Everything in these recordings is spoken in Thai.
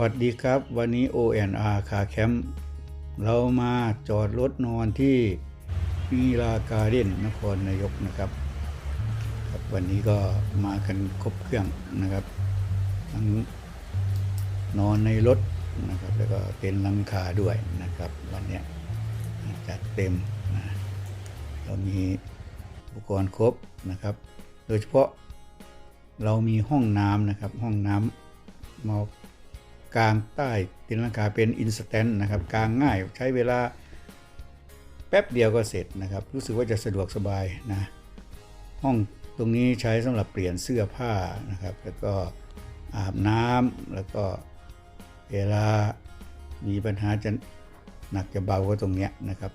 วัสดีครับ วันนี้ ONR คาแคมป์เรามาจอดรถนอนที่มีลาการเด่นนครนายกนะครับครับ วันนี้ก็มากันครบเครื่องนะครับ ทั้งนอนในรถนะครับ แล้วก็เป็นลังคาด้วยนะครับ วันนี้จัดเต็มนะเรามีอุปกรณ์ครบนะครับ โดยเฉพาะเรามีห้องน้ำนะครับ ห้องน้ำมา กลางใต้ตีนลังกาเป็นอินสแตนต์นะครับกลางง่ายใช้เวลาแป๊บเดียวก็เสร็จนะครับ รู้สึกว่าจะสะดวกสบายนะห้องตรงนี้ใช้สำหรับเปลี่ยนเสื้อผ้านะครับ แล้วก็อาบน้ำแล้วก็เวลามีปัญหาจะหนักจะเบาก็ตรงเนี้ยนะครับ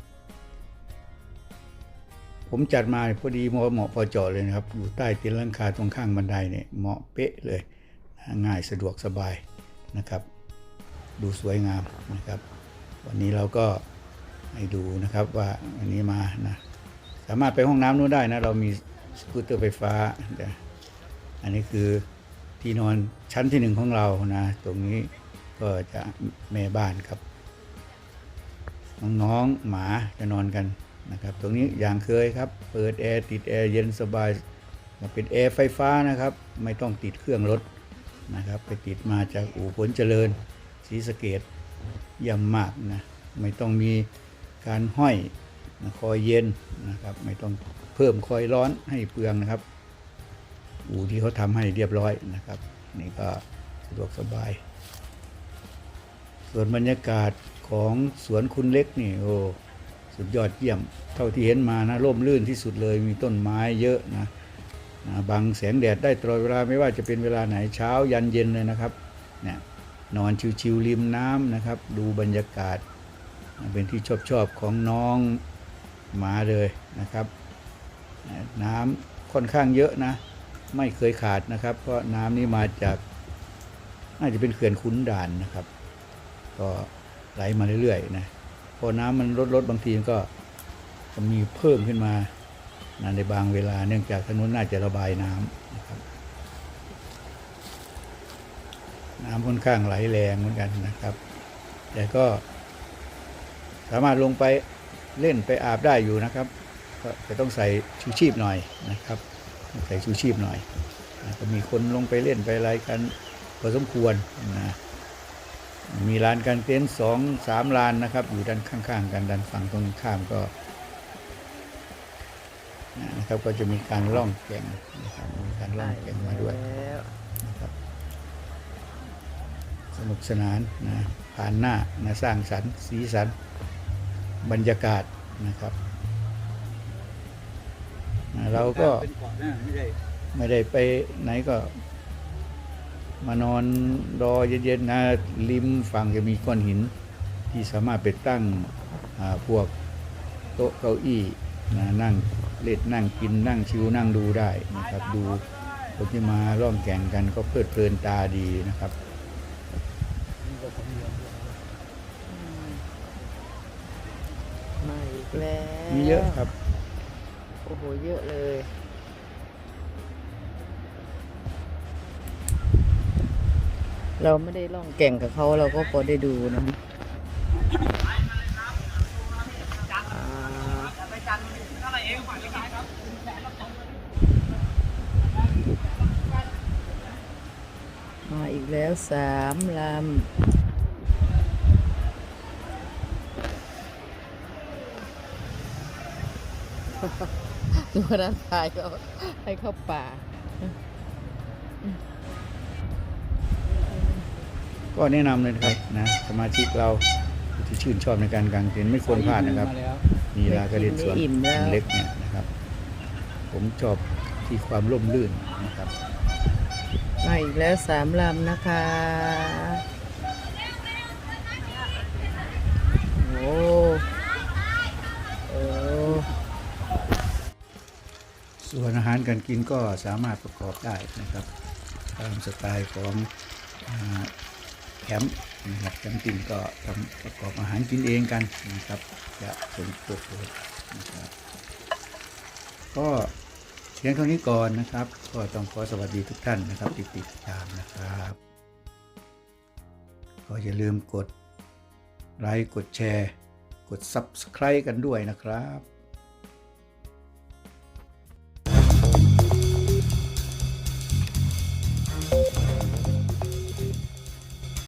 ผมจัดมาพอดีเหมาะพอเจาะเลยนะครับ อยู่ใต้ตีนลังคาตรงข้างบันไดเนี่ยเหมาะเป๊ะเลย ง่ายสะดวกสบายนะครับ ดูสวยงามนะครับ วันนี้เราก็ให้ดูนะครับว่าวันนี้มานะสามารถไปห้องน้ำนู้นได้นะเรามีสกูตเตอร์ไฟฟ้าอันนี้คือที่นอนชั้นที่หนึ่งของเรานะตรงนี้ก็จะแม่บ้านครับน้องๆหมาจะนอนกันนะครับ ตรงนี้อย่างเคยครับ เปิดแอร์ติดแอร์เย็นสบายเป็นแอร์ไฟฟ้านะครับ ไม่ต้องติดเครื่องรถนะครับ ไปติดมาจากอู่ผลเจริญ ศรีสะเกดเยี่ยมมากนะไม่ต้องมีการห้อยนะคอยเย็นนะครับ ไม่ต้องเพิ่มคอยร้อนให้เปลืองนะครับ อู่ที่เขาทำให้เรียบร้อยนะครับ นี่ก็สะดวกสบาย ส่วนบรรยากาศของสวนคุณเล็กนี่โอ้สุดยอดเยี่ยม เท่าที่เห็นมานะร่มรื่นที่สุดเลยมีต้นไม้เยอะนะนะบังแสงแดดได้ตลอดเวลาไม่ว่าจะเป็นเวลาไหนเช้ายันเย็นเลยนะครับเนี่ย นอนชิวๆริมน้ำนะครับ ดูบรรยากาศ เป็นที่ชอบชอบๆของน้องหมาเลยนะครับ น้ำค่อนข้างเยอะนะ ไม่เคยขาดนะครับ เพราะน้ำนี้มาจากน่าจะเป็นเขื่อนขุนด่านนะครับ ก็ไหลมาเรื่อยๆนะพอน้ำมันลดลดบางทีก็มีเพิ่มขึ้นมานะในบางเวลาเนื่องจากถนนน่าจะระบายน้ำ น้ำค่อนข้างไหลแรงเหมือนกันนะครับ แต่ก็สามารถลงไปเล่นไปอาบได้อยู่นะครับ ก็จะต้องใส่ชูชีพหน่อยนะครับ ใส่ชูชีพหน่อยก็มีคนลงไปเล่นไปอะไรกันพอสมควรนะมีลานกางเต็นท์สองสามลานนะครับ อยู่ด้านข้างๆกันด้านฝั่งตรงข้ามก็นะครับก็จะมีการล่องแก่งนะครับมีการล่องแก่งมาด้วย แล้ว นะครับ สนุกสนานนะผ่านหน้านะสร้างสรรค์สีสันบรรยากาศนะครับนะเราก็เป็นเกาะนะไม่ได้ไม่ได้ไปไหนก็ มานอนรอเย็นๆนะริมฝั่งจะมีก้อนหิน ที่สามารถไปตั้งพวกโต๊ะเก้าอี้นะนั่งเล่นนั่งกินนั่งชิวนั่งดูได้นะครับ ดูคนที่มาร่วมแข่งกันก็เพลิดเพลินตาดีนะครับ มา อีกแล้วมีเยอะครับ โอ้โห เยอะเลย เราไม่ได้ล่องแก่งกับเขาเราก็พอได้ดูนะอ่ามาอีกแล้วสามลำ ดูด้านท้ายก็ให้เข้าป่า ก็แนะนำเลยนะครับนะสมาชิกเราที่ชื่นชอบในการกางเต็นท์ไม่ควรพลาดนะครับมาแล้วมีลากระเด็นสวนอิ่มแล้วเล็กเนี่ยนะครับ ผมชอบที่ความร่มรื่นนะครับมาอีกแล้วสามลำนะคะโอ้โอ้ ส่วนอาหารการกินก็สามารถประกอบได้นะครับ ตามสไตล์ของแคมป์นะครับแคมป์กินก็ทำประกอบอาหารกินเองกันนะครับ จะเป็นตัวโปรดนะครับ ก็เพียงเท่านี้ก่อนนะครับ ก็ต้องขอสวัสดีทุกท่านนะครับที่ติดตามนะครับ ก็อย่าลืมกดไลค์กดแชร์ กด Subscribe กันด้วยนะครับ